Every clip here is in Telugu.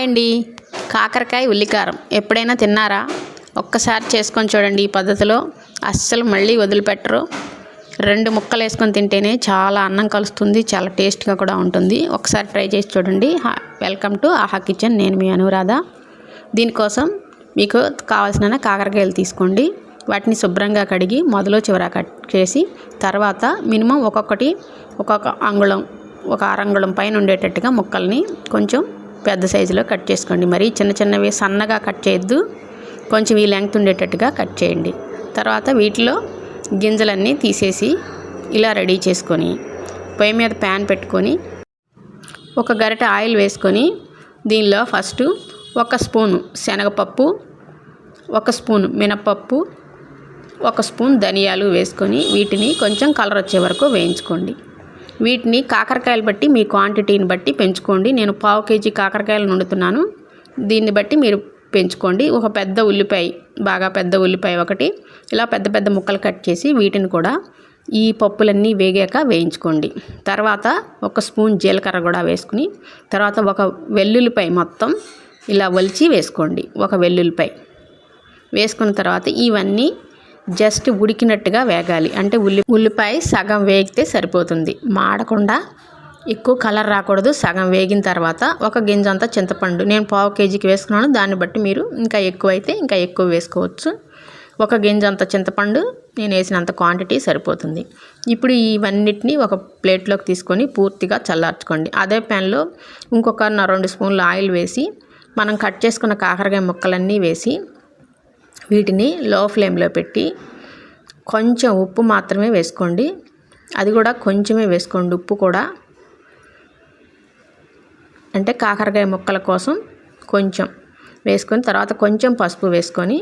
హాయ్ అండి కాకరకాయ ఉల్లికారం. ఎప్పుడైనా తిన్నారా? ఒక్కసారి చేసుకొని చూడండి ఈ పద్ధతిలో. అస్సలు మళ్ళీ వదిలిపెట్టరు. రెండు ముక్కలు వేసుకొని తింటేనే చాలా అన్నం కలుస్తుంది చాలా టేస్ట్గా కూడా ఉంటుంది. ఒకసారి ట్రై చేసి చూడండి. Welcome to Aha kitchen. నేను మీ అనురాధ. దీనికోసం మీకు కావాల్సిన కాకరకాయలు తీసుకోండి. వాటిని శుభ్రంగా కడిగి మొదలు చివర కట్ చేసి తర్వాత మినిమం ఒక్కొక్కటి ఒక్కొక్క అంగుళం ఒక అరంగుళం పైన ఉండేటట్టుగా ముక్కల్ని కొంచెం పెద్ద సైజులో కట్ చేసుకోండి. మరి చిన్న చిన్నవి సన్నగా కట్ చేయొద్దు. కొంచెం ఈ లెంగ్త్ ఉండేటట్టుగా కట్ చేయండి. తర్వాత వీటిలో గింజలన్నీ తీసేసి ఇలా రెడీ చేసుకొని పొయ్యి మీద ప్యాన్ పెట్టుకొని ఒక గరిటె ఆయిల్ వేసుకొని దీనిలో ఫస్ట్ ఒక స్పూను శనగపప్పు ఒక స్పూన్ మినపప్పు ఒక స్పూన్ ధనియాలు వేసుకొని వీటిని కొంచెం కలర్ వచ్చే వరకు వేయించుకోండి. వీటిని కాకరకాయలు బట్టి మీ క్వాంటిటీని బట్టి పెంచుకోండి. నేను పావు కేజీ కాకరకాయలు వండుతున్నాను. దీన్ని బట్టి మీరు పెంచుకోండి. ఒక పెద్ద ఉల్లిపాయ బాగా పెద్ద ఉల్లిపాయ ఒకటి. ఇలా పెద్ద పెద్ద ముక్కలు కట్ చేసి వీటిని కూడా ఈ పప్పులన్నీ వేగాక వేయించుకోండి. తర్వాత ఒక స్పూన్ జీలకర్ర కూడా వేసుకుని తర్వాత ఒక వెల్లుల్లిపాయ మొత్తం ఇలా వలిచి వేసుకోండి. ఒక వెల్లుల్లిపాయ వేసుకున్న తర్వాత ఇవన్నీ జస్ట్ ఉడికినట్టుగా వేగాలి. అంటే ఉల్లి ఉల్లిపాయ సగం వేగితే సరిపోతుంది. మాడకుండా ఎక్కువ కలర్ రాకూడదు. సగం వేగిన తర్వాత ఒక గింజ అంతా చింతపండు. నేను పావు కేజీకి వేసుకున్నాను. దాన్ని బట్టి మీరు ఇంకా ఎక్కువ అయితే ఇంకా ఎక్కువ వేసుకోవచ్చు. ఒక గింజ అంత చింతపండు నేను వేసినంత క్వాంటిటీ సరిపోతుంది. ఇప్పుడు ఇవన్నిటిని ఒక ప్లేట్లోకి తీసుకొని పూర్తిగా చల్లార్చుకోండి. అదే ప్యాన్లో ఇంకొక రెండు స్పూన్లు ఆయిల్ వేసి మనం కట్ చేసుకున్న కాకరకాయ ముక్కలన్నీ వేసి వీటిని లో ఫ్లేమ్లో పెట్టి కొంచెం ఉప్పు మాత్రమే వేసుకోండి. అది కూడా కొంచెమే వేసుకోండి. ఉప్పు కూడా. అంటే కాకరకాయ ముక్కల కోసం కొంచెం వేసుకొని తర్వాత కొంచెం పసుపు వేసుకొని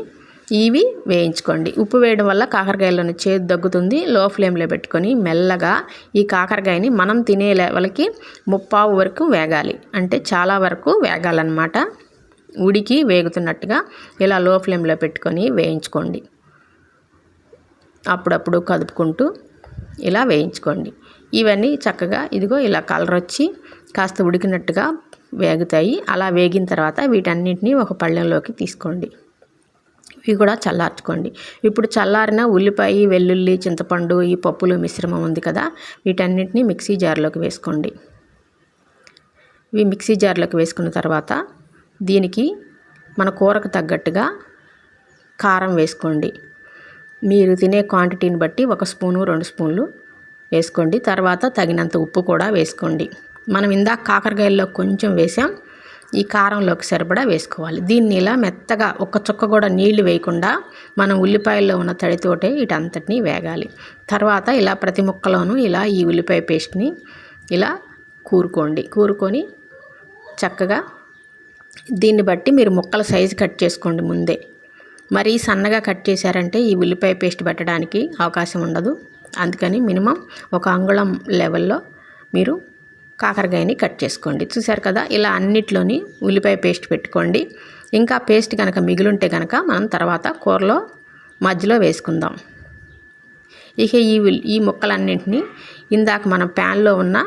ఇవి వేయించుకోండి. ఉప్పు వేయడం వల్ల కాకరకాయలను చేదు దగ్గుతుంది లో ఫ్లేమ్లో పెట్టుకొని మెల్లగా ఈ కాకరకాయని మనం తినే లెవెల్కి ముప్పావు వరకు వేగాలి. అంటే చాలా వరకు వేగాలన్నమాట. ఉడికి వేగుతున్నట్టుగా ఇలా లో ఫ్లేమ్లో పెట్టుకొని వేయించుకోండి. అప్పుడప్పుడు కదుపుకుంటూ ఇలా వేయించుకోండి. ఇవన్నీ చక్కగా ఇదిగో ఇలా కలర్ వచ్చి కాస్త ఉడికినట్టుగా వేగుతాయి. అలా వేగిన తర్వాత వీటన్నింటినీ ఒక పళ్ళెంలోకి తీసుకోండి. ఇవి కూడా చల్లార్చుకోండి. ఇప్పుడు చల్లారిన ఉల్లిపాయ వెల్లుల్లి చింతపండు ఈ పప్పులు మిశ్రమం ఉంది కదా వీటన్నింటినీ మిక్సీ జార్లోకి వేసుకోండి. ఇవి మిక్సీ జార్లోకి వేసుకున్న తర్వాత దీనికి మన కూరకు తగ్గట్టుగా కారం వేసుకోండి. మీరు తినే క్వాంటిటీని బట్టి ఒక స్పూను రెండు స్పూన్లు వేసుకోండి. తర్వాత తగినంత ఉప్పు కూడా వేసుకోండి. మనం ఇందాక కాకరకాయల్లో కొంచెం వేసాం. ఈ కారంలోకి సరిపడా వేసుకోవాలి. దీన్ని ఇలా మెత్తగా ఒక్క చుక్క కూడా నీళ్ళు వేయకుండా మనం ఉల్లిపాయల్లో ఉన్న తడితోటే వీటంతటిని వేగాలి. తర్వాత ఇలా ప్రతి ముక్కలోనూ ఇలా ఈ ఉల్లిపాయ పేస్ట్ని ఇలా కూరుకోండి. కూరుకొని చక్కగా దీన్ని బట్టి మీరు ముక్కల సైజు కట్ చేసుకోండి ముందే. మరీ సన్నగా కట్ చేశారంటే ఈ ఉల్లిపాయ పేస్ట్ పెట్టడానికి అవకాశం ఉండదు. అందుకని మినిమం ఒక అంగుళం లెవెల్లో మీరు కాకరకాయని కట్ చేసుకోండి. చూసారు కదా? ఇలా అన్నిట్లోని ఉల్లిపాయ పేస్ట్ పెట్టుకోండి. ఇంకా పేస్ట్ కనుక మిగిలింటే కనుక మనం తర్వాత కూరలో మధ్యలో వేసుకుందాం. ఇక ఈ ఈ ముక్కలన్నింటినీ ఇందాక మనం ప్యాన్లో ఉన్న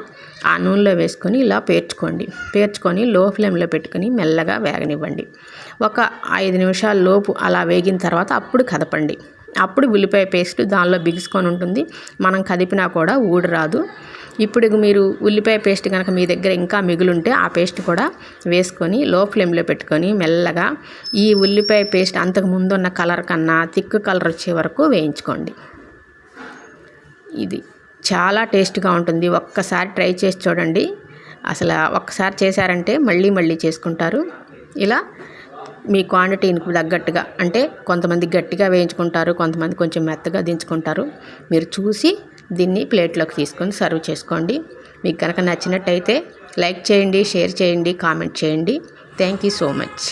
ఆ నూనెలో వేసుకొని ఇలా పేర్చుకోండి. పేర్చుకొని లో ఫ్లేమ్లో పెట్టుకొని మెల్లగా వేగనివ్వండి. ఒక ఐదు నిమిషాల లోపు అలా వేగిన తర్వాత అప్పుడు కదపండి. అప్పుడు ఉల్లిపాయ పేస్ట్ దానిలో బిగుసుకొని ఉంటుంది. మనం కదిపినా కూడా ఊడి రాదు ఇప్పుడు మీరు ఉల్లిపాయ పేస్ట్ కనుక మీ దగ్గర ఇంకా మిగులుంటే ఆ పేస్ట్ కూడా వేసుకొని లో ఫ్లేమ్లో పెట్టుకొని మెల్లగా ఈ ఉల్లిపాయ పేస్ట్ అంతకు ముందున్న కలర్ కన్నా థిక్ కలర్ వచ్చే వరకు వేయించుకోండి. ఇది. చాలా టేస్ట్గా ఉంటుంది. ఒక్కసారి ట్రై చేసి చూడండి. అసలు ఒక్కసారి చేశారంటే మళ్ళీ మళ్ళీ చేసుకుంటారు. ఇలా మీ క్వాంటిటీకి తగ్గట్టుగా అంటే కొంతమంది గట్టిగా వేయించుకుంటారు కొంతమంది కొంచెం మెత్తగా దించుకుంటారు. మీరు చూసి దీన్ని ప్లేట్లోకి తీసుకొని సర్వ్ చేసుకోండి. మీకు కనుక నచ్చినట్టయితే లైక్ చేయండి షేర్ చేయండి కామెంట్ చేయండి. Thank you so much.